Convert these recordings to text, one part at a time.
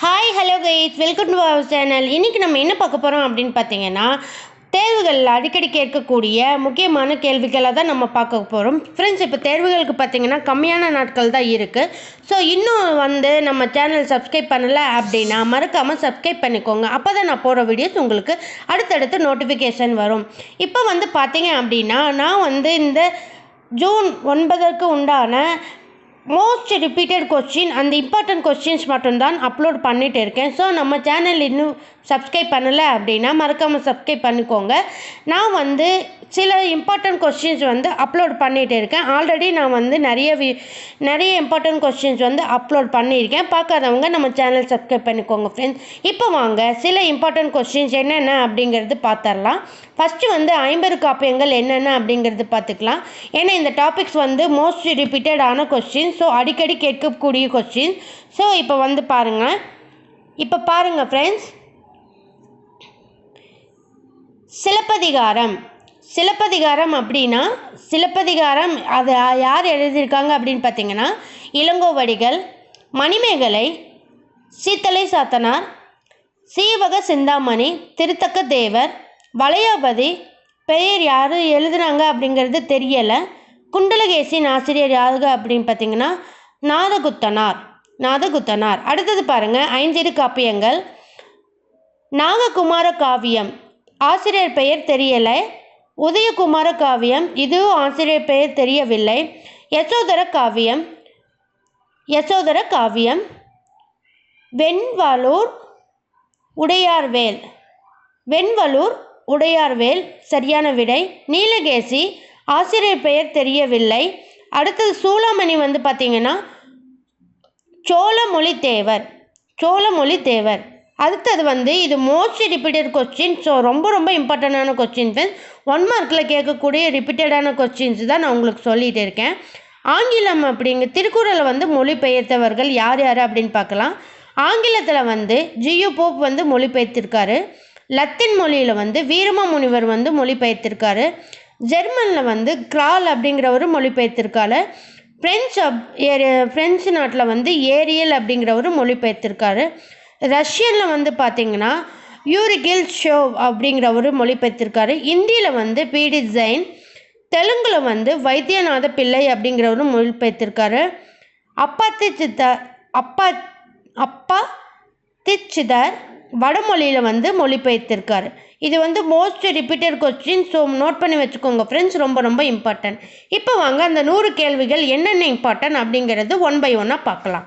Hi hello guys welcome to our channel இன்றைக்கி நம்ம என்ன பார்க்க போகிறோம் அப்படின்னு பார்த்தீங்கன்னா தேர்வுகளில் அடிக்கடி கேட்கக்கூடிய முக்கியமான கேள்விகளை தான் நம்ம பார்க்க போகிறோம் ஃப்ரெண்ட்ஸ் இப்போ தேர்வுகளுக்கு பார்த்தீங்கன்னா கம்மியான நாட்கள் தான் இருக்குது ஸோ இன்னும் வந்து நம்ம சேனல் சப்ஸ்கிரைப் பண்ணலை அப்படின்னா மறக்காமல் சப்ஸ்கிரைப் பண்ணிக்கோங்க. அப்போ தான் நான் போகிற வீடியோஸ் உங்களுக்கு அடுத்தடுத்து நோட்டிஃபிகேஷன் வரும். இப்போ வந்து பார்த்தீங்க அப்படின்னா நான் வந்து இந்த ஜூன் ஒன்பதற்கு உண்டான மோஸ்ட் ரிப்பீட்டட் கொஸ்டின் அந்த இம்பார்ட்டன்ட் கொஸ்டின்ஸ் மட்டும்தான் அப்லோட் பண்ணிட்டு இருக்கேன். ஸோ நம்ம சேனல் இன்னும் சப்ஸ்கிரைப் பண்ணலை அப்படின்னா மறக்காமல் சப்ஸ்கிரைப் பண்ணிக்கோங்க. நான் வந்து சில இம்பார்ட்டண்ட் கொஸ்டின்ஸ் வந்து அப்லோட் பண்ணிகிட்டு இருக்கேன். ஆல்ரெடி நான் வந்து நிறைய வி நிறைய இம்பார்ட்டண்ட் கொஸ்டின்ஸ் வந்து அப்லோட் பண்ணியிருக்கேன். பார்க்காதவங்க நம்ம சேனல் சப்ஸ்கிரைப் பண்ணிக்கோங்க ஃப்ரெண்ட்ஸ் இப்போ வாங்க சில இம்பார்ட்டண்ட் கொஸ்டின்ஸ் என்னென்ன அப்படிங்கிறது பார்த்துடலாம். ஃபஸ்ட்டு வந்து ஐம்பது காப்பியங்கள் என்னென்ன அப்படிங்கிறது பார்த்துக்கலாம். ஏன்னா இந்த டாபிக்ஸ் வந்து மோஸ்ட் ரிப்பீட்டடான கொஸ்டின் ஸோ அடிக்கடி கேட்கக்கூடிய கொஸ்டின் ஸோ இப்போ வந்து பாருங்கள் இப்போ பாருங்கள் ஃப்ரெண்ட்ஸ் சிலப்பதிகாரம். சிலப்பதிகாரம் அப்படின்னா சிலப்பதிகாரம் அது யார் எழுதியிருக்காங்க அப்படின்னு பார்த்தீங்கன்னா இளங்கோவடிகள் மணிமேகலை சீத்தலை சாத்தனார் சீவக சிந்தாமணி திருத்தக்க தேவர் வளையாபதி பெயர் யார் எழுதுனாங்க அப்படிங்கிறது தெரியலை. குண்டலகேசின் ஆசிரியர் யாருங்க அப்படின்னு பார்த்தீங்கன்னா நாதகுத்தனார் நாதகுத்தனார் அடுத்தது பாருங்கள் ஐந்திரு காப்பியங்கள். நாககுமார காவியம் ஆசிரியர் பெயர் தெரியலை. உதயகுமார காவியம். இதுவும் ஆசிரியர் பெயர் தெரியவில்லை. யசோதர காவியம். யசோதர காவியம். வெண்வாலூர் உடையார்வேல். வெண்வலூர் உடையார்வேல். சரியான விடை. நீலகேசி. ஆசிரியர் பெயர் தெரியவில்லை. அடுத்தது சூளாமணி வந்து பார்த்தீங்கன்னா சோழமொழி தேவர் சோழமொழி தேவர் அடுத்தது வந்து இது மோஸ்ட் ரிப்பீட்டட் கொஸ்டின் ஸோ ரொம்ப ரொம்ப இம்பார்ட்டண்டான கொஸ்டின் ஃப்ரெண்ட்ஸ் ஒன் மார்க்கில் கேட்கக்கூடிய ரிப்பீட்டடான கொஸ்டின்ஸ் தான் நான் உங்களுக்கு சொல்லிகிட்டு இருக்கேன். ஆங்கிலம் அப்படிங்க திருக்குறளை வந்து மொழிபெயர்த்தவர்கள் யார் யார் அப்படின்னு பார்க்கலாம். ஆங்கிலத்தில் வந்து ஜியு போப் வந்து மொழிபெயர்த்திருக்காரு. லத்தீன் மொழியில் வந்து வீரம முனிவர் வந்து மொழிபெயர்த்திருக்காரு. ஜெர்மனில் வந்து கிரால் அப்படிங்கிறவர் மொழிபெயர்த்திருக்காரு. ஃப்ரெஞ்ச் அப் ஃப்ரெஞ்சு நாட்டில் வந்து ஏரியல் அப்படிங்கிறவர் மொழிபெயர்த்திருக்காரு. ரஷ்யனில் வந்து பார்த்திங்கன்னா யூரிகில் ஷோ அப்படிங்கிறவர் மொழிபெயர்த்திருக்காரு. இந்தியில் வந்து பிடி ஜெயின் தெலுங்கில் வந்து வைத்தியநாத பிள்ளை அப்படிங்கிறவரு மொழிபெயர்த்திருக்காரு. அப்பாத்தி சித்தர் அப்பா அப்பா திச்சிதர் வடமொழியில் வந்து மொழிபெயர்த்திருக்காரு. இது வந்து most repeated question so note பண்ணி வச்சுக்கோங்க ஃப்ரெண்ட்ஸ் ரொம்ப ரொம்ப இம்பார்ட்டன்ட் இப்போ வாங்க அந்த நூறு கேள்விகள் என்னென்ன இம்பார்ட்டன்ட் அப்படிங்கிறது ஒன் பை ஒன்னாக பார்க்கலாம்.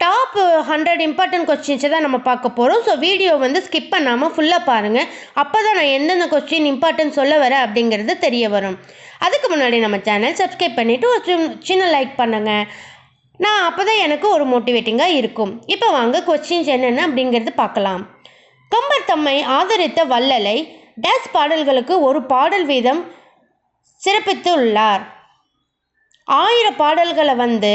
டாப் ஹண்ட்ரட் இம்பார்ட்டன்ட் கொஸ்டின்ஸை தான் நம்ம பார்க்க போகிறோம் ஸோ வீடியோ வந்து ஸ்கிப் பண்ணாமல் ஃபுல்லாக பாருங்கள் அப்போ தான் நான் எந்தெந்த கொஸ்டின் இம்பார்ட்டன்ட் சொல்ல வரேன் அப்படிங்கிறது தெரிய வரும். அதுக்கு முன்னாடி நம்ம சேனல் சப்ஸ்கிரைப் பண்ணிவிட்டு ஒரு சின்ன- சின்ன லைக் பண்ணுங்கள் நான் அப்போ தான் எனக்கு ஒரு மோட்டிவேட்டிங்காக இருக்கும். இப்போ வாங்க கொஸ்டின்ஸ் என்னென்ன அப்படிங்கிறது பார்க்கலாம். கம்பர் தம்மை ஆதரித்த வள்ளலை டேஸ் பாடல்களுக்கு ஒரு பாடல் வீதம் சிறப்பித்து உள்ளார் ஆயிரம் பாடல்களை வந்து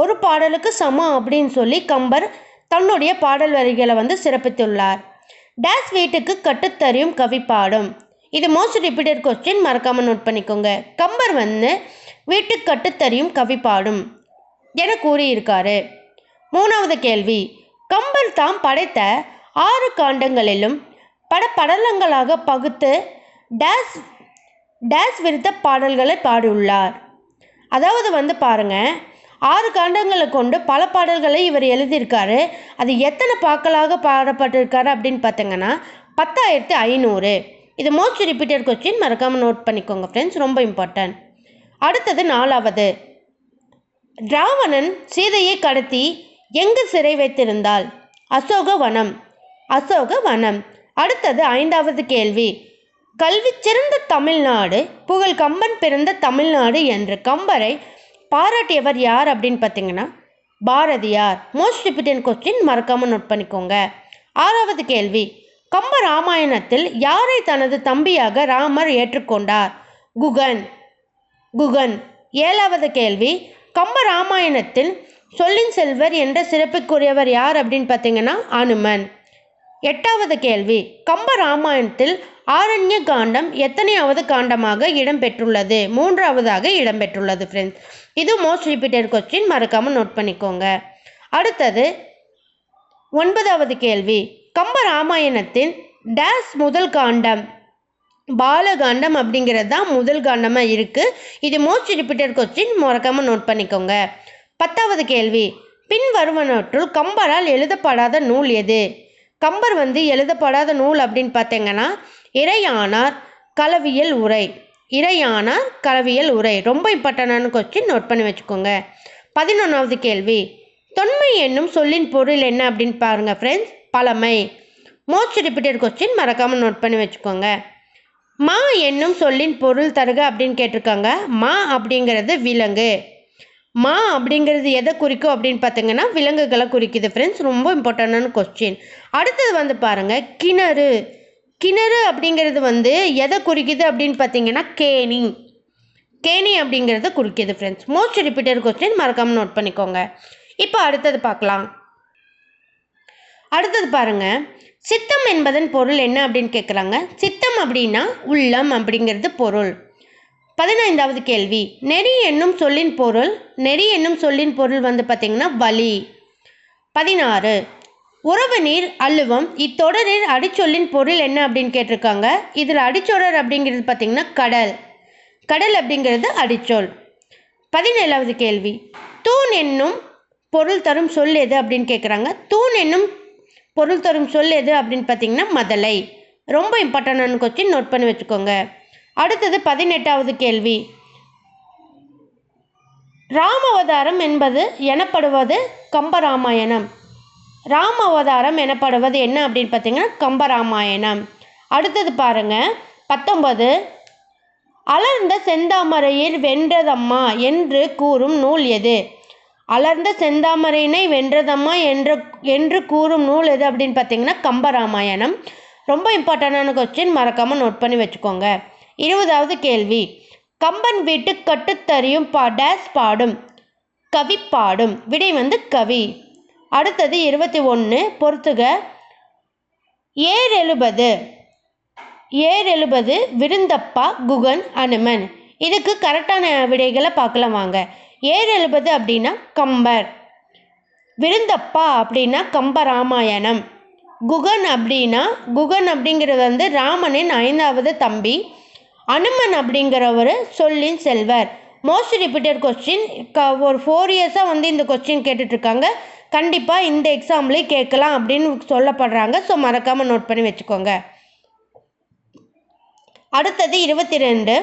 ஒரு பாடலுக்கு சமம் அப்படின்னு சொல்லி கம்பர் தன்னுடைய பாடல் வரிகளை வந்து சிறப்பித்துள்ளார். டேஸ் வீட்டுக்கு கட்டுத்தறியும் கவி பாடும். இது மோஸ்ட் ரிப்பீட்டட் கொஸ்டின் மறக்காமல் நோட் பண்ணிக்கோங்க. கம்பர் வந்து வீட்டுக்கு கட்டுத்தறியும் கவி பாடும் என கூறியிருக்காரு. மூணாவது கேள்வி. கம்பர் தாம் படைத்த ஆறு காண்டங்களிலும் பட படலங்களாக பகுத்து டேஸ் டேஸ் விருத்த பாடல்களை பாடியுள்ளார். அதாவது வந்து பாருங்கள் ஆறு காண்டங்களை கொண்டு பல பாடல்களை இவர் எழுதியிருக்காரு. அது எத்தனை பாக்களாக பாடப்பட்டிருக்காரு அப்படின்னு பார்த்தீங்கன்னா பத்தாயிரத்து ஐநூறு. இது மோஸ்ட் ரிப்பீட்டட் கொஸ்டின் மறக்காமல் நோட் பண்ணிக்கோங்க ஃப்ரெண்ட்ஸ் ரொம்ப இம்பார்ட்டன்ட் அடுத்தது நாலாவது. ராவணன் சீதையை கடத்தி எங்கு சிறை வைத்திருந்தாள்? அசோக வனம் அசோக வனம் அடுத்தது ஐந்தாவது கேள்வி. கல்வி சிறந்த தமிழ்நாடு புகழ் கம்பன் பிறந்த தமிழ்நாடு என்று கம்பரை பாராட்டியவர் யார் அப்படின்னு பார்த்தீங்கன்னா பாரதியார். மோஸ்ட் ரிப்பீட்டட் கொஸ்டின் மறக்காமல் நோட் பண்ணிக்கோங்க. ஆறாவது கேள்வி. கம்ப ராமாயணத்தில் யாரை தனது தம்பியாக ராமர் ஏற்றுக்கொண்டார்? குகன். குகன். ஏழாவது கேள்வி. கம்ப ராமாயணத்தில் சொல்லின் செல்வர் என்ற சிறப்புக்குரியவர் யார் அப்படின்னு பார்த்தீங்கன்னா அனுமன். எட்டாவது கேள்வி. கம்ப ராமாயணத்தில் ஆரண்ய காண்டம் எத்தனையாவது காண்டமாக இடம்பெற்றுள்ளது? மூன்றாவதாக இடம்பெற்றுள்ளது ஃப்ரெண்ட்ஸ் இது மோஸ்ட் ரிப்பீட்டட் கொஸ்டின் மறக்காமல் நோட் பண்ணிக்கோங்க. அடுத்தது ஒன்பதாவது கேள்வி. கம்ப ராமாயணத்தின் டேஸ் முதல் காண்டம் பாலகாண்டம் அப்படிங்கிறது தான் முதல் காண்டமாக இருக்குது இது மோஸ்ட் ரிப்பீட்டட் கொஸ்டின் மறக்காமல் நோட் பண்ணிக்கோங்க. பத்தாவது கேள்வி. பின் வருவனற்றுள் கம்பரால் எழுதப்படாத நூல் எது? கம்பர் வந்து எழுதப்படாத நூல் அப்படின்னு பார்த்தீங்கன்னா இறையானார் களவியல் உரை. இறையானார் கலவியல் உரை. ரொம்ப இம்பார்ட்டண்டான கொஸ்டின் நோட் பண்ணி வச்சுக்கோங்க. பதினொன்றாவது கேள்வி. தொன்மை என்னும் சொல்லின் பொருள் என்ன அப்படின்னு பாருங்க ஃப்ரெண்ட்ஸ் பழமை. மோஸ்ட் ரிப்பீட்டட் கொஸ்டின் மறக்காமல் நோட் பண்ணி வச்சுக்கோங்க. மா என்னும் சொல்லின் பொருள் தருக அப்படின்னு கேட்டிருக்காங்க. மா அப்படிங்கிறது விலங்கு. மா அப்படிங்கிறது எதை குறிக்கும் அப்படின்னு பார்த்தீங்கன்னா விலங்குகளை குறிக்குது ஃப்ரெண்ட்ஸ் ரொம்ப இம்பார்ட்டண்டான கொஸ்டின் அடுத்தது வந்து பாருங்கள் கிணறு. கிணறு அப்படிங்கிறது வந்து எதை குறிக்குது அப்படின்னு பார்த்தீங்கன்னா கேணி. கேணி அப்படிங்கிறத குறிக்கிது ஃப்ரெண்ட்ஸ் மோஸ்ட் ரிப்பீட்டட் கொஸ்டின் மறக்காமல் நோட் பண்ணிக்கோங்க. இப்போ அடுத்தது பார்க்கலாம். அடுத்தது பாருங்க. சித்தம் என்பதன் பொருள் என்ன அப்படின்னு கேட்குறாங்க சித்தம் அப்படின்னா உள்ளம் அப்படிங்கிறது பொருள். பதினைந்தாவது கேள்வி. நெறி என்னும் சொல்லின் பொருள் நெறி என்னும் சொல்லின் பொருள் வந்து பார்த்திங்கன்னா வலி. பதினாறு. உறவு நீர் அல்லுவம் இத்தொடரில் அடிச்சொல்லின் பொருள் என்ன அப்படின்னு கேட்டிருக்காங்க. இதில் அடிச்சொடர் அப்படிங்கிறது பார்த்திங்கன்னா கடல். கடல் அப்படிங்கிறது அடிச்சொல். பதினேழாவது கேள்வி. தூண் என்னும் பொருள் தரும் சொல் எது அப்படின்னு கேட்குறாங்க. தூண் என்னும் பொருள் தரும் சொல் எது அப்படின்னு பார்த்தீங்கன்னா மதலை. ரொம்ப இம்பார்ட்டண்டான கொஸ்டின் நோட் பண்ணி வச்சுக்கோங்க. அடுத்தது பதினெட்டாவது கேள்வி. ராமவதாரம் என்பது எனப்படுவது கம்பராமாயணம். ராம அவதாரம் எனப்படுவது என்ன அப்படின்னு பார்த்தீங்கன்னா கம்பராமாயணம். அடுத்தது பாருங்க பத்தொன்பது அலர்ந்த செந்தாமரையில் வென்றதம்மா என்று கூறும் நூல் எது? அலர்ந்த செந்தாமரையினை வென்றதம்மா என்று என்று கூறும் நூல் எது அப்படின்னு பார்த்தீங்கன்னா கம்பராமாயணம். ரொம்ப இம்பார்ட்டண்டான கொஸ்டின் மறக்காமல் நோட் பண்ணி வச்சுக்கோங்க. இருபதாவது கேள்வி கம்பன் வீட்டு கட்டுத்தறியும் பா டேஸ் பாடும் கவி பாடும். விடை வந்து கவி. அடுத்தது இருபத்தி ஒன்று பொறுத்துக. ஏர் எழுபது ஏர் எழுபது விருந்தப்பா குகன் அனுமன். இதுக்கு கரெக்டான விடைகளை பார்க்கலாம் வாங்க. ஏர் எழுபது அப்படின்னா கம்பர். விருந்தப்பா அப்படின்னா கம்ப ராமாயணம் குகன் அப்படின்னா குகன் அப்படிங்கிறது வந்து ராமனின் ஐந்தாவது தம்பி. அனுமன் அப்படிங்கிறவர் சொல்லின் செல்வர். மோஸ்ட் ரிப்பீட்டட் கொஸ்டின் க ஒரு ஃபோர் இயர்ஸாக வந்து இந்த கொஸ்டின் கேட்டுட்ருக்காங்க கண்டிப்பாக இந்த எக்ஸாம்லேயே கேட்கலாம் அப்படின்னு சொல்லப்படுறாங்க. ஸோ மறக்காமல் நோட் பண்ணி வச்சுக்கோங்க. அடுத்தது இருபத்தி ரெண்டு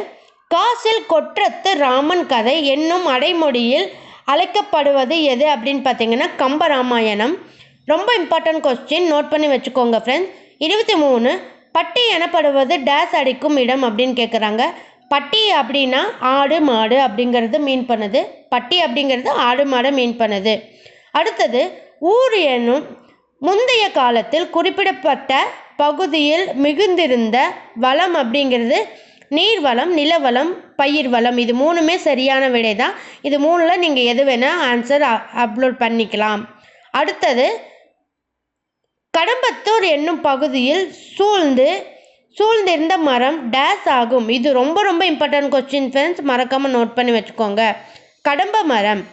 காசில் கொற்றத்து ராமன் கதை என்னும் அடைமொழியில் அழைக்கப்படுவது எது அப்படின்னு பார்த்தீங்கன்னா கம்பராமாயணம். ரொம்ப இம்பார்ட்டன்ட் கொஸ்டின் நோட் பண்ணி வச்சுக்கோங்க ஃப்ரெண்ட்ஸ் இருபத்தி மூணு பட்டி எனப்படுவது டேஸ் அடிக்கும் இடம் அப்படின்னு கேட்குறாங்க பட்டி அப்படின்னா ஆடு மாடு அப்படிங்கிறது மீன் பண்ணுது. பட்டி அப்படிங்கிறது ஆடு மாடை மீன் பண்ணுது. அடுத்தது ஊர் எனும் முந்தைய காலத்தில் குறிப்பிடப்பட்ட பகுதியில் மிகுந்திருந்த வளம் அப்படிங்கிறது நீர்வளம் நிலவளம் பயிர் வளம் இது மூணுமே சரியான விடை தான். இது மூணில் நீங்கள் எது வேணால் ஆன்சர் அப்லோட் பண்ணிக்கலாம். அடுத்தது கடம்பத்தூர் என்னும் பகுதியில் சூழ்ந்து சூழ்ந்திருந்த மரம் டேஸ் ஆகும். இது ரொம்ப ரொம்ப இம்பார்ட்டன்ட் கொஸ்டின் ஃப்ரெண்ட்ஸ் மறக்காமல் நோட் பண்ணி வச்சுக்கோங்க. கடம்ப மரம்.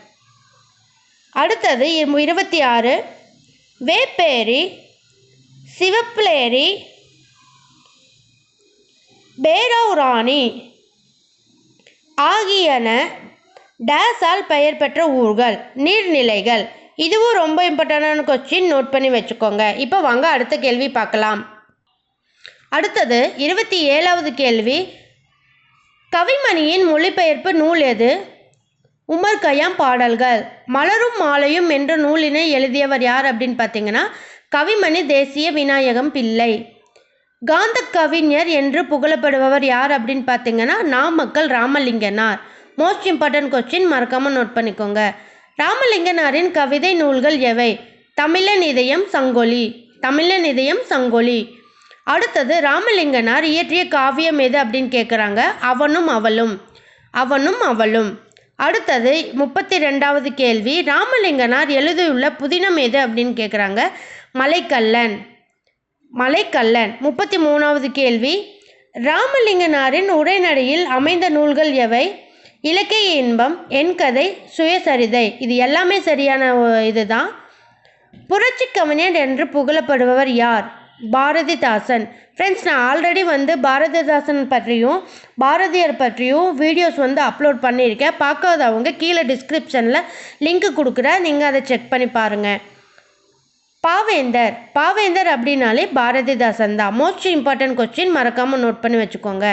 அடுத்தது இருபத்தி ஆறு வேப்பேரி சிவப்பிளேரி பேரௌராணி ஆகியன டேஸால் பெயர் பெற்ற ஊர்கள் நீர்நிலைகள். இதுவும் ரொம்ப இம்பார்ட்டண்டான கொஸ்டின் நோட் பண்ணி வச்சுக்கோங்க. இப்போ வாங்க அடுத்த கேள்வி பார்க்கலாம். அடுத்தது இருபத்தி ஏழாவது கேள்வி. கவிமணியின் மொழிபெயர்ப்பு நூல் எது? உமர் கயாம் பாடல்கள். மலரும் மாலையும் என்ற நூலினை எழுதியவர் யார் அப்படின்னு பார்த்தீங்கன்னா கவிமணி தேசிய விநாயகம் பிள்ளை. காந்த கவிஞர் என்று புகழப்படுபவர் யார் அப்படின்னு பார்த்தீங்கன்னா Namakkal Ramalinganar. Most important question மறக்காமல் நோட் பண்ணிக்கோங்க. ராமலிங்கனாரின் கவிதை நூல்கள் எவை? தமிழன் இதயம் சங்கொலி. தமிழன் இதயம் சங்கொலி. அடுத்தது ராமலிங்கனார் இயற்றிய காவியம் எது அப்படின்னு கேட்குறாங்க அவனும் அவளும். அவனும் அவளும். அடுத்தது முப்பத்தி ரெண்டாவது கேள்வி ராமலிங்கனார் எழுதியுள்ள புதினம் எது அப்படின்னு கேட்குறாங்க மலைக்கல்லன். மலைக்கல்லன். முப்பத்தி மூணாவது கேள்வி ராமலிங்கனாரின் உரைநடையில் அமைந்த நூல்கள் எவை? இலக்கிய இன்பம் என் கதை சுயசரிதை. இது எல்லாமே சரியான இதுதான். புரட்சி கவிஞர் என்று புகழப்படுபவர் யார்? பாரதிதாசன். ஃப்ரெண்ட்ஸ் நான் ஆல்ரெடி வந்து பாரதிதாசன் பற்றியும் பாரதியார் பற்றியும் வீடியோஸ் வந்து அப்லோட் பண்ணியிருக்கேன். பார்க்காதவங்க கீழே டிஸ்கிரிப்ஷனில் லிங்க் கொடுக்குறேன் நீங்கள் அதை செக் பண்ணி பாருங்கள் பாவேந்தர். பாவேந்தர் அப்படின்னாலே பாரதிதாசன் தான். மோஸ்ட் இம்பார்ட்டன்ட் கொஸ்டின் மறக்காமல் நோட் பண்ணி வச்சுக்கோங்க.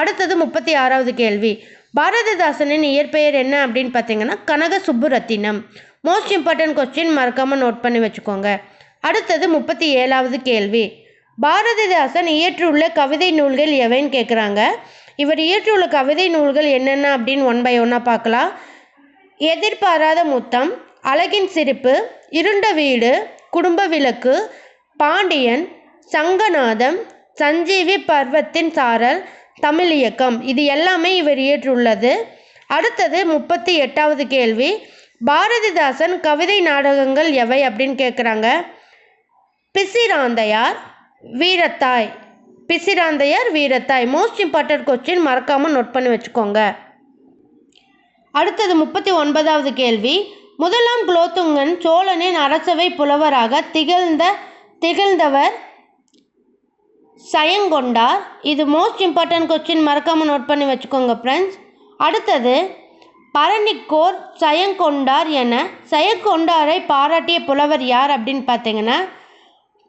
அடுத்தது முப்பத்தி ஆறாவது கேள்வி. பாரதிதாசனின் இயற்பெயர் என்ன அப்படின்னு பார்த்தீங்கன்னா Kanaka Subburathinam. Most important question மறக்காமல் நோட் பண்ணி வச்சுக்கோங்க. அடுத்தது முப்பத்தி ஏழாவது கேள்வி. பாரதிதாசன் இயற்றியுள்ள கவிதை நூல்கள் எவைன்னு கேட்குறாங்க இவர் இயற்றியுள்ள கவிதை நூல்கள் என்னென்ன அப்படின்னு ஒன் பை ஒன்னாக பார்க்கலாம். எதிர்பாராத முத்தம் அழகின் சிரிப்பு இருண்ட வீடு குடும்ப விளக்கு பாண்டியன் சங்கநாதம் சஞ்சீவி பர்வத்தின் சாரல் தமிழ் இயக்கம். இது எல்லாமே இவர் இயற்றுள்ளது அடுத்தது முப்பத்தி எட்டாவது கேள்வி. பாரதிதாசன் கவிதை நாடகங்கள் எவை அப்படின்னு கேட்குறாங்க Pisiranthaiyar Veerathai. Pisiranthaiyar Veerathai. Most important question மறக்காமல் நோட் பண்ணி வச்சுக்கோங்க. அடுத்தது முப்பத்தி ஒன்பதாவது கேள்வி. முதலாம் குலோத்துங்கன் சோழனின் அரசவை புலவராக திகழ்ந்த திகழ்ந்தவர் சயங்கொண்டார். இது மோஸ்ட் இம்பார்ட்டன்ட் கொஸ்டின் மறக்காமல் நோட் பண்ணி வச்சுக்கோங்க ஃப்ரெண்ட்ஸ் அடுத்தது பரணிக்கோர் சயங்கொண்டார் என சயங்கொண்டாரை பாராட்டிய புலவர் யார் அப்படின்னு பார்த்தீங்கன்னா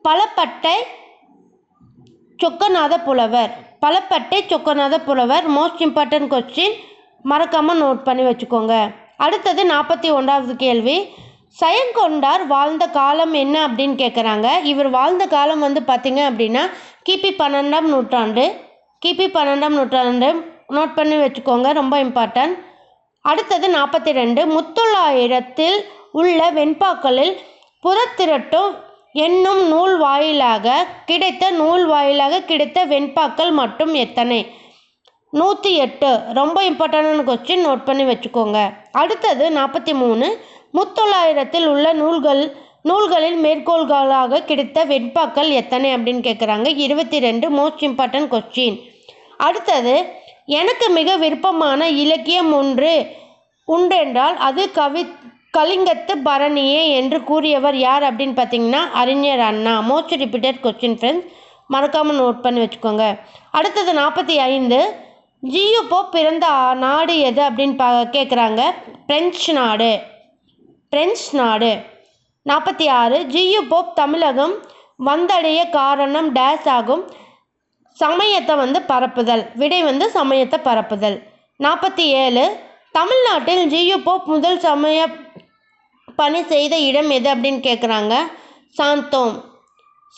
பலப்பட்டை சொக்கநாத புலவர் Palapattai Chokkanatha Pulavar most important question மறக்காமல் நோட் பண்ணி வச்சுக்கோங்க. அடுத்தது நாற்பத்தி ஒன்றாவது கேள்வி. சயங்கொண்டார் வாழ்ந்த காலம் என்ன அப்படின்னு கேட்குறாங்க இவர் வாழ்ந்த காலம் வந்து பார்த்திங்க அப்படின்னா கிபி பன்னெண்டாம் நூற்றாண்டு. கிபி பன்னெண்டாம் நூற்றாண்டு நோட் பண்ணி வச்சுக்கோங்க ரொம்ப இம்பார்ட்டன்ட் அடுத்தது நாற்பத்தி ரெண்டு. முத்தொள்ளாயிரத்தில் உள்ள வெண்பாக்களில் புறத்திரட்டும் என்னும் நூல் வாயிலாக கிடைத்த நூல் வாயிலாக கிடைத்த வெண்பாக்கள் மட்டும் எத்தனை? நூற்றி எட்டு. ரொம்ப இம்பார்ட்டண்டான கொஸ்டின் நோட் பண்ணி வச்சுக்கோங்க. அடுத்தது நாற்பத்தி மூணு. முத்தொள்ளாயிரத்தில் உள்ள நூல்கள் நூல்களில் மேற்கோள்களாக கிடைத்த வெண்பாக்கள் எத்தனை அப்படின்னு கேட்குறாங்க இருபத்தி ரெண்டு. மோஸ்ட் இம்பார்ட்டன்ட் கொஸ்டின் அடுத்தது எனக்கு மிக விருப்பமான இலக்கியம் ஒன்று உண்டென்றால் அது கவி கலிங்கத்து பரணியே என்று கூறியவர் யார் அப்படின்னு பார்த்தீங்கன்னா Arignar Anna. Most repeated question friends மறக்காமல் நோட் பண்ணி வச்சுக்கோங்க. அடுத்தது நாற்பத்தி ஐந்து. ஜியு போப் பிறந்த நாடு எது அப்படின்னு பா கேட்குறாங்க பிரெஞ்சு நாடு. பிரெஞ்சு நாடு. நாற்பத்தி ஆறு. ஜியு போப் தமிழகம் வந்தடைய காரணம் டேஸ் ஆகும். சமயத்தை வந்து பரப்புதல். விடை வந்து சமயத்தை பரப்புதல். நாற்பத்தி ஏழு. தமிழ்நாட்டில் ஜியு போப் முதல் சமய பணி செய்த இடம் எது அப்படின்னு கேட்குறாங்க சாந்தோம்.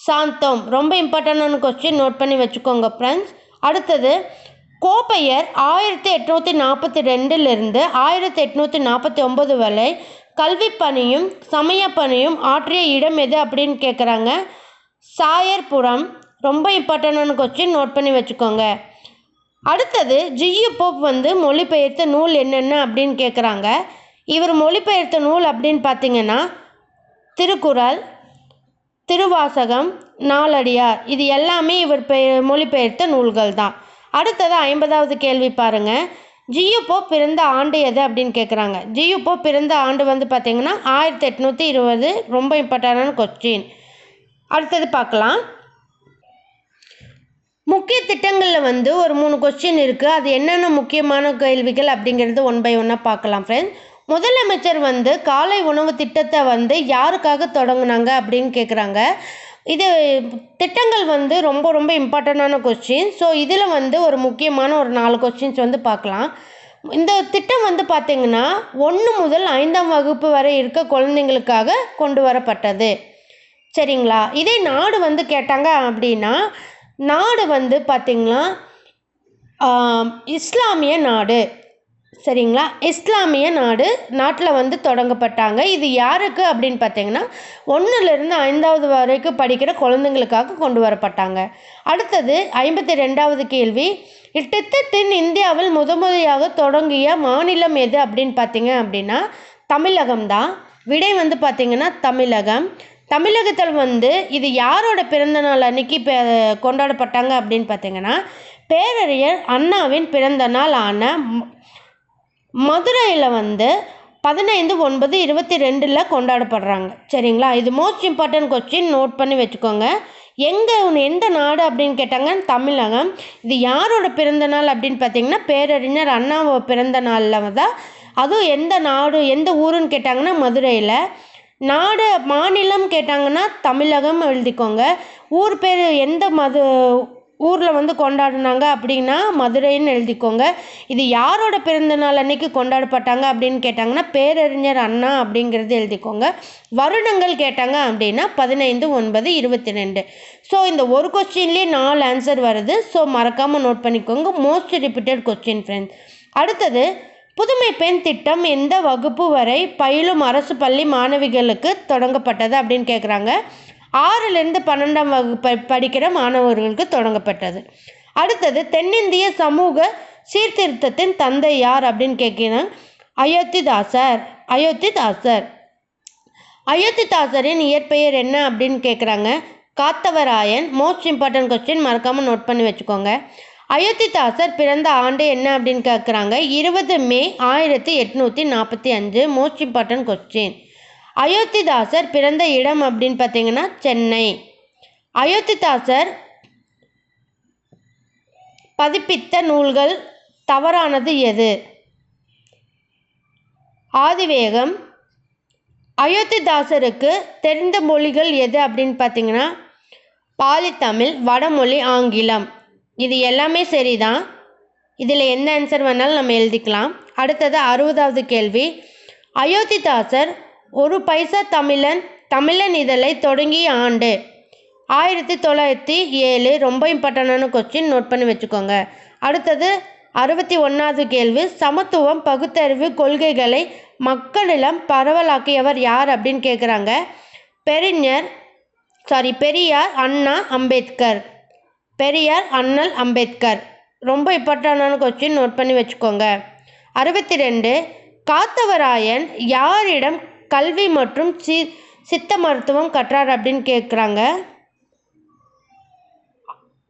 சாந்தோம். ரொம்ப இம்பார்ட்டண்டான கொஸ்டின் நோட் பண்ணி வச்சுக்கோங்க ஃப்ரெண்ட்ஸ் அடுத்தது கோப்பையர் ஆயிரத்தி எட்நூற்றி நாற்பத்தி ரெண்டிலிருந்து ஆயிரத்தி எட்நூற்றி நாற்பத்தி ஒம்பது வரை கல்வி பணியும் சமய பணியும் ஆற்றிய இடம் எது அப்படின்னு கேட்குறாங்க சாயர்புரம். ரொம்ப இம்பார்ட்டண்டான கொஸ்டின் நோட் பண்ணி வச்சுக்கோங்க. அடுத்தது ஜியு போப் வந்து மொழிபெயர்த்த நூல் என்னென்ன அப்படின்னு கேட்குறாங்க இவர் மொழிபெயர்த்த நூல் அப்படின்னு பார்த்தீங்கன்னா திருக்குறள் திருவாசகம் நாலடியார் இது எல்லாமே இவர் பெ மொழிபெயர்த்த நூல்கள் தான். அடுத்தது ஐம்பதாவது கேள்வி பாருங்க. ஜியுப்போ பிறந்த ஆண்டு எது அப்படின்னு கேட்குறாங்க ஜியுப்போ பிறந்த ஆண்டு வந்து பார்த்திங்கன்னா ஆயிரத்தி எட்நூற்றி இருபது ரொம்ப இம்பார்ட்டண்டான கொஸ்டின் அடுத்தது பார்க்கலாம். முக்கிய திட்டங்களில் வந்து ஒரு மூணு கொஸ்டின் இருக்குது அது என்னென்ன முக்கியமான கேள்விகள் அப்படிங்கிறது ஒன் பை ஒன்னாக பார்க்கலாம் ஃப்ரெண்ட்ஸ் முதலமைச்சர் வந்து காலை உணவு திட்டத்தை வந்து யாருக்காக தொடங்கினாங்க அப்படின்னு கேட்குறாங்க இது திட்டங்கள் வந்து ரொம்ப ரொம்ப இம்பார்ட்டண்டான கொஸ்டின் ஸோ இதில் வந்து ஒரு முக்கியமான ஒரு நாலு கொஸ்டின்ஸ் வந்து பார்க்கலாம். இந்த திட்டம் வந்து பார்த்திங்கன்னா ஒன்று முதல் ஐந்தாம் வகுப்பு வரை இருக்க குழந்தைங்களுக்காக கொண்டு வரப்பட்டது. சரிங்களா? இதே நாடு வந்து கேட்டாங்க அப்படின்னா நாடு வந்து பார்த்திங்கன்னா இஸ்லாமிய நாடு. சரிங்களா? இஸ்லாமிய நாடு நாட்டில் வந்து தொடங்கப்பட்டாங்க. இது யாருக்கு அப்படின்னு பார்த்தீங்கன்னா ஒன்றுலேருந்து ஐந்தாவது வரைக்கும் படிக்கிற குழந்தைங்களுக்காக கொண்டு வரப்பட்டாங்க. அடுத்தது ஐம்பத்தி ரெண்டாவது கேள்வி. இத்திட்டத்தின் இந்தியாவில் முதமுறையாக தொடங்கிய மாநிலம் எது அப்படின்னு பார்த்தீங்க அப்படின்னா தமிழகம் தான் விடை வந்து பார்த்திங்கன்னா தமிழகம். தமிழகத்தில் வந்து இது யாரோட பிறந்த நாள் அன்னைக்கு கொண்டாடப்பட்டாங்க அப்படின்னு பார்த்தீங்கன்னா பேரறிஞர் அண்ணாவின் பிறந்த நாள் ஆன மதுரையில் வந்து பதினைந்து ஒன்பது இருபத்தி ரெண்டில் கொண்டாடப்படுறாங்க. சரிங்களா? இது மோஸ்ட் இம்பார்ட்டன்ட் கொஸ்டின் நோட் பண்ணி வச்சுக்கோங்க. எங்கே எந்த நாடு அப்படின்னு கேட்டாங்க? தமிழகம். இது யாரோட பிறந்த நாள் அப்படின்னு பார்த்தீங்கன்னா பேரறிஞர் அண்ணா பிறந்த நாளில் தான் அதுவும் எந்த நாடு எந்த ஊருன்னு கேட்டாங்கன்னா மதுரையில். நாடு மாநிலம் கேட்டாங்கன்னா தமிழகம் எழுதிக்கோங்க. ஊர் பேர் எந்த மது ஊரில் வந்து கொண்டாடினாங்க அப்படின்னா மதுரைன்னு எழுதிக்கோங்க. இது யாரோட பிறந்த நாள் அன்னைக்கு கொண்டாடப்பட்டாங்க அப்படின்னு கேட்டாங்கன்னா பேரறிஞர் அண்ணா அப்படிங்கிறது எழுதிக்கோங்க. வருடங்கள் கேட்டாங்க அப்படின்னா பதினைந்து ஒன்பது இருபத்தி ரெண்டு ஸோ இந்த ஒரு கொஸ்டின்லேயே நாலு ஆன்சர் வருது. ஸோ மறக்காமல் நோட் பண்ணிக்கோங்க. மோஸ்ட் ரிப்பீட்டட் கொஸ்டின் ஃப்ரெண்ட்ஸ் அடுத்தது புதுமை பெண் திட்டம் எந்த வகுப்பு வரை பயிலும் அரசு பள்ளி மாணவிகளுக்கு தொடங்கப்பட்டது அப்படின்னு கேட்குறாங்க ஆறிலிருந்து பன்னெண்டாம் வகுப்பு படிக்கிற மாணவர்களுக்கு தொடங்கப்பட்டது. அடுத்தது தென்னிந்திய சமூக சீர்திருத்தத்தின் தந்தை யார் அப்படின்னு கேட்கிறேன் அயோத்திதாசர் அயோத்திதாசர். அயோத்திதாசரின் இயற்பெயர் என்ன அப்படின்னு கேட்குறாங்க. காத்தவராயன் மோஸ்ட் இம்பார்ட்டன்ட் கொஸ்டின் மறக்காமல் நோட் பண்ணி வச்சுக்கோங்க. அயோத்திதாசர் பிறந்த ஆண்டு என்ன அப்படின்னு கேட்குறாங்க. இருபது மே ஆயிரத்தி எட்நூற்றி நாற்பத்தி அஞ்சு மோஸ்ட் இம்பார்ட்டன்ட் கொஸ்டின் அயோத்திதாசர் பிறந்த இடம் அப்படின்னு பார்த்தீங்கன்னா சென்னை. அயோத்திதாசர் பதிப்பித்த நூல்கள் தவறானது எது? ஆதிவேகம். அயோத்திதாசருக்கு தெரிந்த மொழிகள் எது அப்படின்னு பார்த்தீங்கன்னா பாலி தமிழ் வடமொழி ஆங்கிலம். இது எல்லாமே சரிதான். இதில் எந்த ஆன்சர் வேணாலும் நம்ம எழுதிக்கலாம். அடுத்தது அறுபதாவது கேள்வி. அயோத்திதாசர் ஒரு பைசா தமிழன் தமிழன் இதழை தொடங்கிய ஆண்டு. ஆயிரத்தி தொள்ளாயிரத்தி ஏழு ரொம்ப இம்பார்ட்டண்டான கொஸ்டின் நோட் பண்ணி வச்சுக்கோங்க. அடுத்தது அறுபத்தி ஒன்றாவது கேள்வி. சமத்துவம் பகுத்தறிவு கொள்கைகளை மக்களிடம் பரவலாக்கியவர் யார் அப்படின்னு கேட்குறாங்க பெரிஞர் சாரி பெரியார் அண்ணா அம்பேத்கர். பெரியார் அண்ணல் அம்பேத்கர். ரொம்ப இம்பார்ட்டண்டான கொஸ்டின் நோட் பண்ணி வச்சுக்கோங்க. அறுபத்தி ரெண்டு காத்தவராயன் யாரிடம் கல்வி மற்றும் சி சித்த மருத்துவம் கற்றார் அப்படின்னு கேட்குறாங்க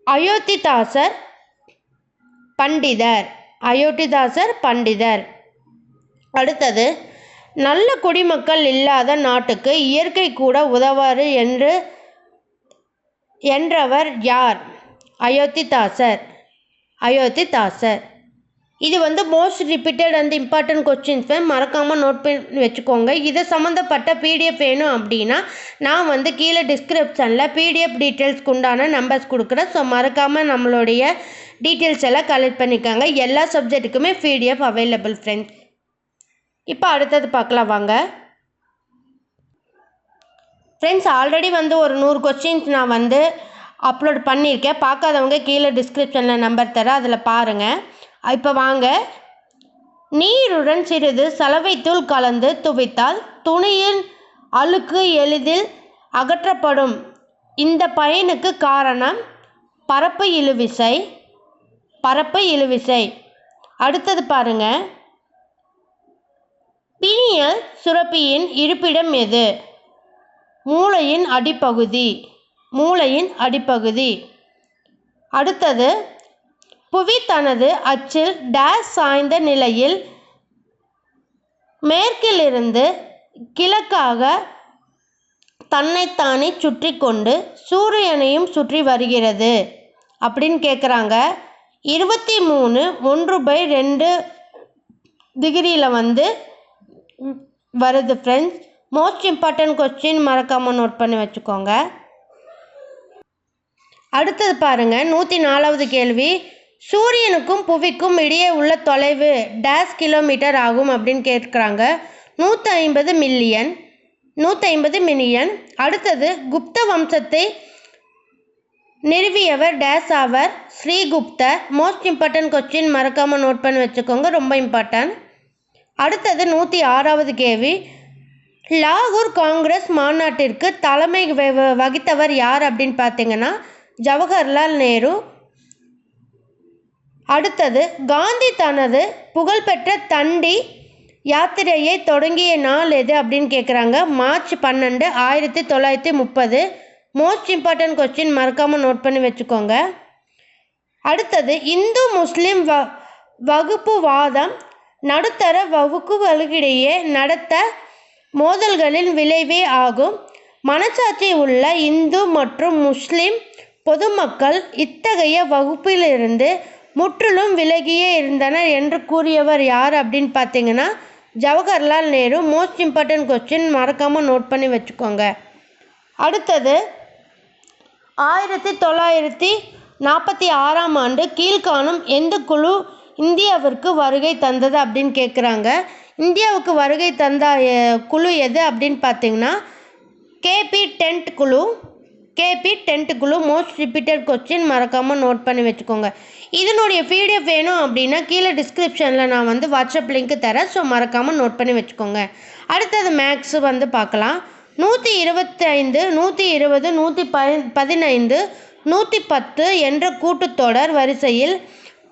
அயோத்திதாசர் பண்டிதர். அயோத்திதாசர் பண்டிதர். அடுத்தது நல்ல குடிமக்கள் இல்லாத நாட்டுக்கு இயற்கை கூட உதவாரு என்று என்றவர் யார்? அயோத்திதாசர். அயோத்திதாசர். இது வந்து most repeated and important questions மறக்காமல் நோட் பண்ணி வச்சுக்கோங்க. இது சம்மந்தப்பட்ட பிடிஎஃப் வேணும் அப்படின்னா நான் வந்து கீழே டிஸ்கிரிப்ஷனில் பிடிஎஃப் டீட்டெயில்ஸ்க்கு உண்டான நம்பர்ஸ் கொடுக்குறேன். ஸோ மறக்காமல் நம்மளுடைய டீட்டெயில்ஸ் எல்லாம் கலெக்ட் பண்ணிக்கோங்க. எல்லா சப்ஜெக்ட்டுக்குமே பிடிஎஃப் அவைலபிள் ஃப்ரெண்ட்ஸ் இப்போ அடுத்தது பார்க்கலாம் வாங்க. ஃப்ரெண்ட்ஸ் ஆல்ரெடி வந்து ஒரு நூறு கொஸ்டின்ஸ் நான் வந்து அப்லோட் பண்ணியிருக்கேன். பார்க்காதவங்க கீழே டிஸ்கிரிப்ஷனில் நம்பர் தரேன். அதில் பாருங்கள் இப்போ வாங்க. நீருடன் சிறிது சலவைத்தூள் கலந்து துவைத்தால் துணியின் அழுக்கு எளிதில் அகற்றப்படும். இந்த பயனுக்கு காரணம் பரப்பு இழுவிசை பரப்பு இழுவிசை. அடுத்தது பாருங்க. பீனியல் சுரப்பியின் இருப்பிடம் எது? மூளையின் அடிப்பகுதி மூளையின் அடிப்பகுதி. அடுத்தது புவி தனது அச்சில் டேஸ் சாய்ந்த நிலையில் மேற்கிலிருந்து கிழக்காக தன்னைத்தானே சுற்றி கொண்டு சூரியனையும் சுற்றி வருகிறது. அப்படின்னு கேட்குறாங்க இருபத்தி மூணு ஒன்று பை ரெண்டு டிகிரியில் வந்து வருது ஃப்ரெண்ட்ஸ் மோஸ்ட் இம்பார்ட்டன்ட் கொஸ்டின் மறக்காமல் நோட் பண்ணி வச்சுக்கோங்க. அடுத்தது பாருங்கள் நூற்றி நாலாவது கேள்வி. சூரியனுக்கும் புவிக்கும் இடையே உள்ள தொலைவு டேஸ் கிலோமீட்டர் ஆகும் அப்படின்னு கேட்குறாங்க. நூற்றி ஐம்பது மில்லியன் நூற்றி ஐம்பது மில்லியன் அடுத்தது குப்த வம்சத்தை நிறுவியவர் டேஸ் ஆவர். ஸ்ரீகுப்தர் மோஸ்ட் இம்பார்ட்டன்ட் கொஸ்டின் மறக்காமல் நோட் பண்ணி வச்சுக்கோங்க ரொம்ப இம்பார்ட்டன்ட் அடுத்தது நூற்றி ஆறாவது கேள்வி. லாகூர் காங்கிரஸ் மாநாட்டிற்கு தலைமை வ- வகித்தவர் யார் அப்படின்னு பார்த்தீங்கன்னா ஜவஹர்லால் நேரு. அடுத்தது காந்தி தனது புகழ்பெற்ற தண்டி யாத்திரையை தொடங்கிய நாள் எது அப்படின்னு கேட்குறாங்க மார்ச் பன்னெண்டு ஆயிரத்தி தொள்ளாயிரத்தி முப்பது. மோஸ்ட் இம்பார்ட்டன்ட் கொஸ்டின் மறக்காமல் நோட் பண்ணி வச்சுக்கோங்க. அடுத்தது இந்து முஸ்லீம் வ வகுப்புவாதம் நடுத்தர வகுப்புகளுக்கிடையே நடத்த மோதல்களின் விளைவே ஆகும். மனச்சாட்சி உள்ள இந்து மற்றும் முஸ்லீம் பொதுமக்கள் இத்தகைய வகுப்பிலிருந்து முற்றிலும் விலகியே இருந்தனர் என்று கூறியவர் யார் அப்படின்னு பார்த்தீங்கன்னா Jawaharlal Nehru. Most important question மறக்காமல் நோட் பண்ணி வச்சுக்கோங்க. அடுத்தது ஆயிரத்தி தொள்ளாயிரத்தி நாற்பத்தி ஆறாம் ஆண்டு கீழ்காணும் எந்த குழு இந்தியாவிற்கு வருகை தந்தது அப்படின்னு கேட்குறாங்க. இந்தியாவுக்கு வருகை தந்த குழு எது அப்படின்னு பார்த்தீங்கன்னா கேபி டென்ட் குழு. Cabinet most repeated question மறக்காமல் நோட் பண்ணி வச்சுக்கோங்க. இதனுடைய பிடிஎஃப் வேணும் அப்படின்னா கீழே டிஸ்கிரிப்ஷனில் நான் வந்து வாட்ஸ்அப் லிங்க் தரேன். ஸோ மறக்காமல் நோட் பண்ணி வச்சுக்கோங்க. அடுத்தது மேக்ஸ் வந்து பார்க்கலாம். நூற்றி இருபத்தி ஐந்து நூற்றி இருபது நூற்றி ப பதினைந்து நூற்றி பத்து என்ற கூட்டுத்தொடர் வரிசையில்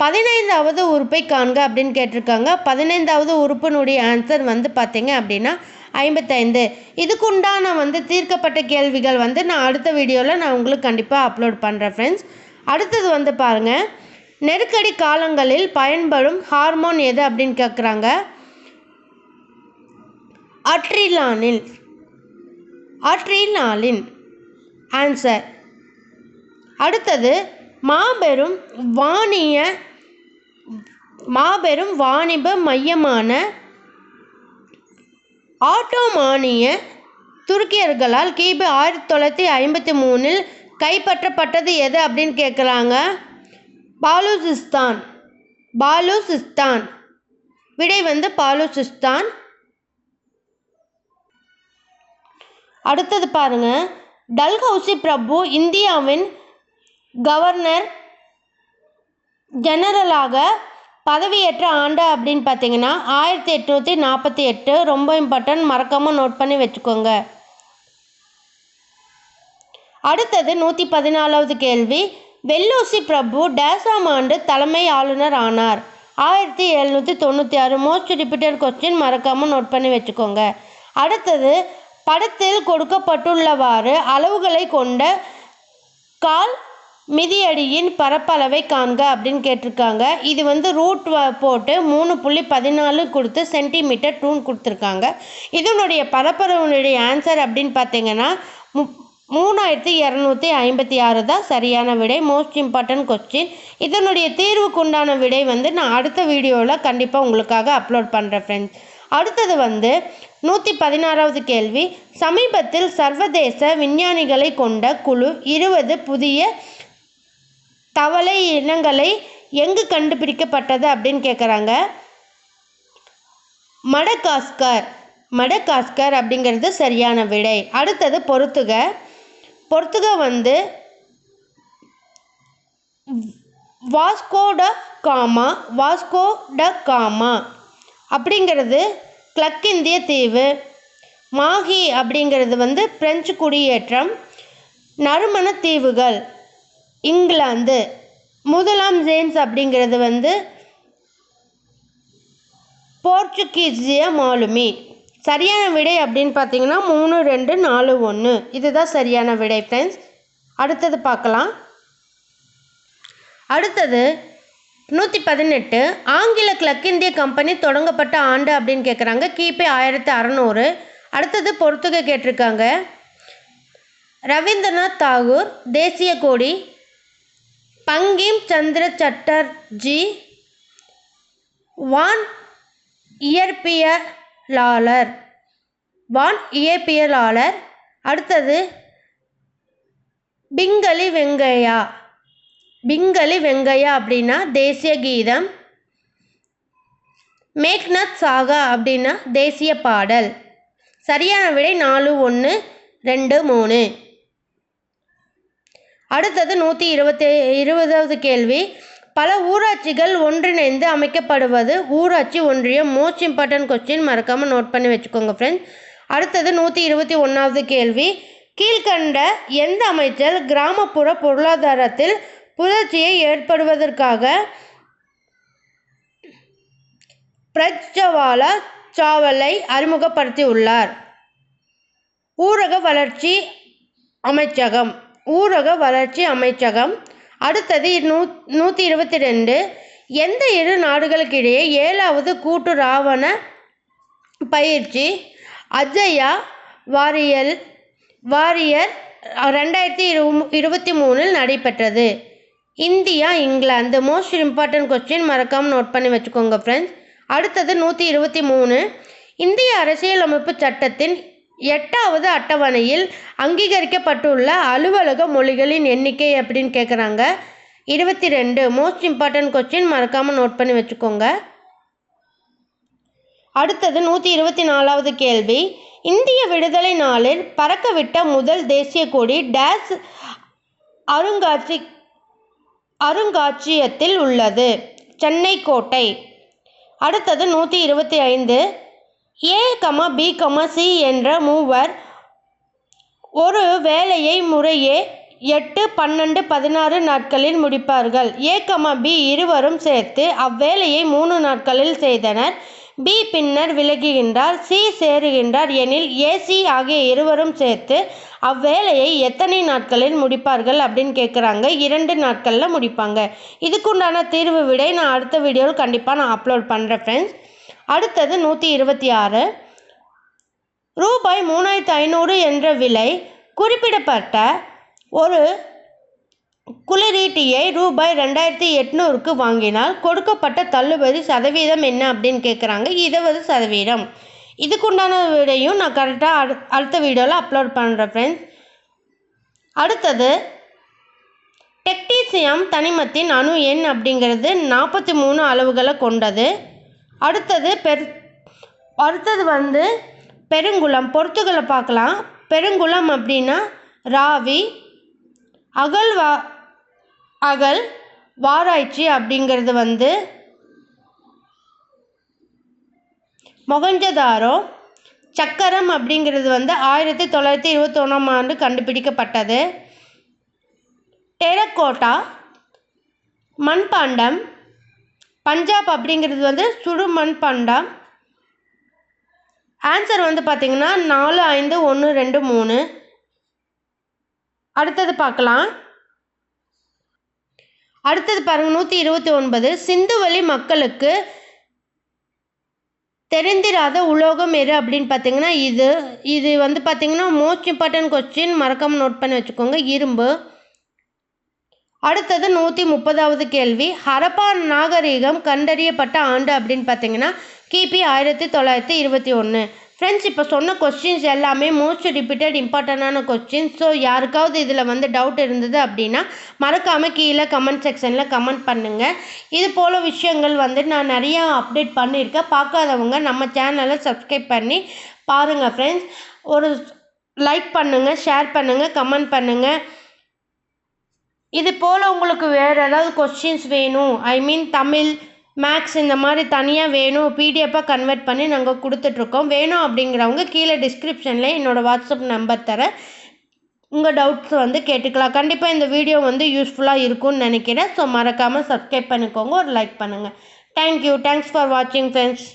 பதினைந்தாவது உறுப்பை காண்க அப்படின்னு கேட்டிருக்காங்க. பதினைந்தாவது உறுப்பினுடைய ஆன்சர் வந்து பார்த்தீங்க அப்படின்னா ஐம்பத்தைந்து. இதுக்கு உண்டான வந்து தீர்க்கப்பட்ட கேள்விகள் வந்து நான் அடுத்த வீடியோவில் நான் உங்களுக்கு கண்டிப்பாக அப்லோட் பண்ணுறேன் ஃப்ரெண்ட்ஸ் அடுத்தது வந்து பாருங்கள் நெருக்கடி காலங்களில் பயன்படும் ஹார்மோன் எது அப்படின்னு கேட்குறாங்க அட்ரிலானில் அட்ரினாலின் ஆன்சர் அடுத்தது மாபெரும் வாணிய மாபெரும் வாணிப மையமான ஆட்டோமானிய துருக்கியர்களால் கிபி ஆயிரத்தி தொள்ளாயிரத்தி ஐம்பத்தி மூணில் கைப்பற்றப்பட்டது எது அப்படின்னு கேட்குறாங்க? பாலுசிஸ்தான். பாலுசிஸ்தான். விடை வந்து பாலுசிஸ்தான். அடுத்தது பாருங்க. டல்ஹவுசி பிரபு இந்தியாவின் கவர்னர் ஜெனரலாக பதவியேற்ற ஆண்டு அப்படின்னு பார்த்தீங்கன்னா ஆயிரத்தி எட்நூற்றி நாற்பத்தி எட்டு ரொம்ப இம்பார்ட்டன்ட் மறக்காமல் நோட் பண்ணி வச்சுக்கோங்க. அடுத்தது நூற்றி பதினாலாவது கேள்வி. வெள்ளூசி பிரபு டேசாம் ஆண்டு தலைமை ஆளுநர் ஆனார். ஆயிரத்தி எழுநூற்றி தொண்ணூற்றி ஆறு மோஸ்ட் ரிப்பீட்டட் கொஸ்டின் மறக்காமல் நோட் பண்ணி வச்சுக்கோங்க. அடுத்தது படத்தில் கொடுக்கப்பட்டுள்ளவாறு அளவுகளை கொண்ட கால் மிதியடியின் பரப்பளவை காண்க அப்படின்னு கேட்டிருக்காங்க. இது வந்து ரூட் வ- போட்டு மூணு புள்ளி பதினாலு கொடுத்து சென்டிமீட்டர் டூன் கொடுத்துருக்காங்க. இதனுடைய பரப்பளவுடைய ஆன்சர் அப்படின்னு பார்த்தீங்கன்னா மு மூணாயிரத்தி இரநூத்தி ஐம்பத்தி ஆறு தான் சரியான விடை மோஸ்ட் இம்பார்ட்டன்ட் கொஸ்டின் இதனுடைய தீர்வுக்குண்டான விடை வந்து நான் அடுத்த வீடியோவில் கண்டிப்பாக உங்களுக்காக அப்லோட் பண்ணுறேன் ஃப்ரெண்ட்ஸ் அடுத்தது வந்து நூற்றி பதினாறாவது கேள்வி. சமீபத்தில் சர்வதேச விஞ்ஞானிகளை கொண்ட குழு இருபது புதிய தவளை இனங்களை எங்கு கண்டுபிடிக்கப்பட்டது அப்படின்னு கேட்குறாங்க மடகாஸ்கர் மடகாஸ்கர் அப்படிங்கிறது சரியான விடை. அடுத்தது பொறுத்துக. பொறுத்துக வந்து வாஸ்கோ ட காமா வாஸ்கோ ட காமா அப்படிங்கிறது கிழக்கிந்திய தீவு. மாஹி அப்படிங்கிறது வந்து பிரெஞ்சு குடியேற்றம் நறுமண தீவுகள். இங்கிலாந்து. முதலாம் ஜேம்ஸ் அப்படிங்கிறது வந்து போர்ச்சுகீசிய மாலுமி. சரியான விடை அப்படின்னு பார்த்தீங்கன்னா மூணு ரெண்டு நாலு ஒன்று இதுதான் சரியான விடை ஃப்ரெண்ட்ஸ் அடுத்தது பார்க்கலாம். அடுத்தது நூற்றி பதினெட்டு ஆங்கில கிழக்கிந்திய கம்பெனி தொடங்கப்பட்ட ஆண்டு அப்படின்னு கேட்குறாங்க கிபி ஆயிரத்தி அறநூறு. அடுத்தது பொறுத்துக கேட்டிருக்காங்க. ரவீந்திரநாத் தாகூர் தேசிய கொடி பங்கிம் சந்திர சட்டர்ஜி வான் இயற்பியலாளர். வான் இயற்பியலாளர். அடுத்தது பிங்களி வெங்கையா. பிங்களி வெங்கையா அப்படின்னா தேசிய கீதம். மேக்நாத் சாகா அப்படின்னா தேசிய பாடல். சரியான விடை நாலு ஒன்று ரெண்டு மூணு. அடுத்தது நூற்றி இருபத்தி இருபதாவது கேள்வி. பல ஊராட்சிகள் ஒன்றிணைந்து அமைக்கப்படுவது ஊராட்சி ஒன்றியம் மோஸ்ட் இம்பார்ட்டன்ட் கொஸ்டின் மறக்காமல் நோட் பண்ணி வச்சுக்கோங்க ஃப்ரெண்ட்ஸ் அடுத்தது நூற்றி இருபத்தி ஒன்றாவது கேள்வி. கீழ்கண்ட எந்த அமைச்சர் கிராமப்புற பொருளாதாரத்தில் புரட்சியை ஏற்படுவதற்காக பிரஜ்வாலா சாவலை அறிமுகப்படுத்தியுள்ளார்? ஊரக வளர்ச்சி அமைச்சகம். ஊரக வளர்ச்சி அமைச்சகம். அடுத்தது நூ நூற்றி இருபத்தி ரெண்டு எந்த இரு நாடுகளுக்கிடையே ஏழாவது கூட்டு ராவண பயிற்சி? அஜயா வாரியல் வாரியர் ரெண்டாயிரத்தி இரு இருபத்தி மூணில் நடைபெற்றது. India England. Most important question மறக்காமல் நோட் பண்ணி வச்சுக்கோங்க ஃப்ரெண்ட்ஸ் அடுத்தது நூற்றி இருபத்தி மூணு இந்திய அரசியலமைப்பு சட்டத்தின் எட்டாவது அட்டவணையில் அங்கீகரிக்கப்பட்டுள்ள அலுவலக மொழிகளின் எண்ணிக்கை அப்படின்னு கேட்குறாங்க இருபத்தி ரெண்டு மோஸ்ட் இம்பார்ட்டன்ட் கொஸ்டின் மறக்காமல் நோட் பண்ணி வச்சுக்கோங்க. அடுத்தது நூற்றி இருபத்தி நாலாவது கேள்வி. இந்திய விடுதலை நாளில் பறக்கவிட்ட முதல் தேசிய கொடி டேஸ் அருங்காட்சி அருங்காட்சியகத்தில் உள்ளது. சென்னை கோட்டை. அடுத்தது நூற்றி இருபத்தி ஐந்து A comma B comma C என்ற மூவர் ஒரு வேலையை முறையே எட்டு பன்னெண்டு பதினாறு நாட்களில் முடிப்பார்கள். ஏ கமா பி இருவரும் சேர்த்து அவ்வேலையை மூணு நாட்களில் செய்தனர். பி பின்னர் விலகுகின்றார். சி சேருகின்றார் எனில் ஏசி ஆகிய இருவரும் சேர்த்து அவ்வேலையை எத்தனை நாட்களில் முடிப்பார்கள் அப்படின்னு கேட்குறாங்க இரண்டு நாட்களில் முடிப்பாங்க. இதுக்குண்டான தீர்வு விடை நான் அடுத்த வீடியோவில் கண்டிப்பாக நான் அப்லோட் பண்ணுறேன் ஃப்ரெண்ட்ஸ் அடுத்தது நூற்றி இருபத்தி ஆறு. ரூபாய் மூணாயிரத்து ஐநூறு என்ற விலை குறிப்பிடப்பட்ட ஒரு குளிரீட்டியை ரூபாய் ரெண்டாயிரத்தி எட்நூறுக்கு வாங்கினால் கொடுக்கப்பட்ட தள்ளுபடி சதவீதம் என்ன அப்படின்னு கேட்குறாங்க இருபது சதவீதம். இதுக்குண்டான விடையும் நான் கரெக்டாக அடு அடுத்த வீடியோவில் அப்லோட் பண்ணுறேன் ஃப்ரெண்ட்ஸ் அடுத்தது டெக்டீசியம் தனிமத்தின் அணு எண் அப்படிங்கிறது நாற்பத்தி மூணு அளவுகளை கொண்டது. அடுத்தது பெரு அடுத்தது வந்து பெருங்குளம். பொறுத்துகளை பார்க்கலாம். பெருங்குளம் அப்படின்னா ராவி அகல் வா அகல் வாராய்ச்சி அப்படிங்கிறது வந்து மொகஞ்சதாரோ சக்கரம் அப்படிங்கிறது வந்து ஆயிரத்தி தொள்ளாயிரத்தி இருபத்தி ஒன்றாம் ஆண்டு கண்டுபிடிக்கப்பட்டது. டெரக்கோட்டா மண்பாண்டம் பஞ்சாப் அப்படிங்கிறது வந்து சுடுமண் பண்டா. ஆன்சர் வந்து பார்த்திங்கன்னா நாலு ஐந்து ஒன்று ரெண்டு மூணு. அடுத்தது பார்க்கலாம். அடுத்தது பாருங்க நூற்றி இருபத்தி ஒன்பது. சிந்துவெளி மக்களுக்கு தெரிந்திராத உலோகம் எது அப்படின்னு பார்த்தீங்கன்னா இது. இது வந்து பார்த்தீங்கன்னா மோஸ்ட் இம்பார்ட்டன்ட் கொஸ்டின் மறக்காமல் நோட் பண்ணி வச்சுக்கோங்க. இரும்பு. அடுத்தது நூற்றி முப்பதாவது கேள்வி. ஹரப்பா நாகரிகம் கண்டறியப்பட்ட ஆண்டு அப்படின்னு பார்த்தீங்கன்னா கிபி ஆயிரத்தி தொள்ளாயிரத்தி இருபத்தி ஒன்று ஃப்ரெண்ட்ஸ் இப்போ சொன்ன கொஸ்டின்ஸ் எல்லாமே மோஸ்ட் ரிப்பீட்டட் இம்பார்ட்டண்டான கொஸ்டின்ஸ் ஸோ யாருக்காவது இதில் வந்து டவுட் இருந்தது அப்படின்னா மறக்காமல் கீழே கமெண்ட் செக்ஷனில் கமெண்ட் பண்ணுங்கள் இது போல் விஷயங்கள் வந்து நான் நிறையா அப்டேட் பண்ணியிருக்கேன். பார்க்காதவங்க நம்ம சேனலை சப்ஸ்கிரைப் பண்ணி பாருங்கள் ஃப்ரெண்ட்ஸ் ஒரு லைக் பண்ணுங்கள் ஷேர் பண்ணுங்கள் கமெண்ட் பண்ணுங்கள் இது போல் உங்களுக்கு வேறு ஏதாவது கொஸ்டின்ஸ் வேணும்? ஐ மீன் தமிழ் மேக்ஸ் இந்த மாதிரி தனியாக வேணும். பிடிஎஃபாக கன்வெர்ட் பண்ணி நாங்கள் கொடுத்துட்ருக்கோம். வேணும் அப்படிங்கிறவங்க கீழே டிஸ்கிரிப்ஷனில் என்னோடய வாட்ஸ்அப் நம்பர் தரேன் உங்கள் டவுட்ஸ் வந்து கேட்டுக்கலாம். கண்டிப்பாக இந்த வீடியோ வந்து யூஸ்ஃபுல்லாக இருக்கும்னு நினைக்கிறேன். ஸோ மறக்காமல் சப்ஸ்கிரைப் பண்ணிக்கோங்க. ஒரு லைக் பண்ணுங்கள் தேங்க்யூ தேங்க்ஸ் ஃபார் வாட்சிங் ஃப்ரெண்ட்ஸ்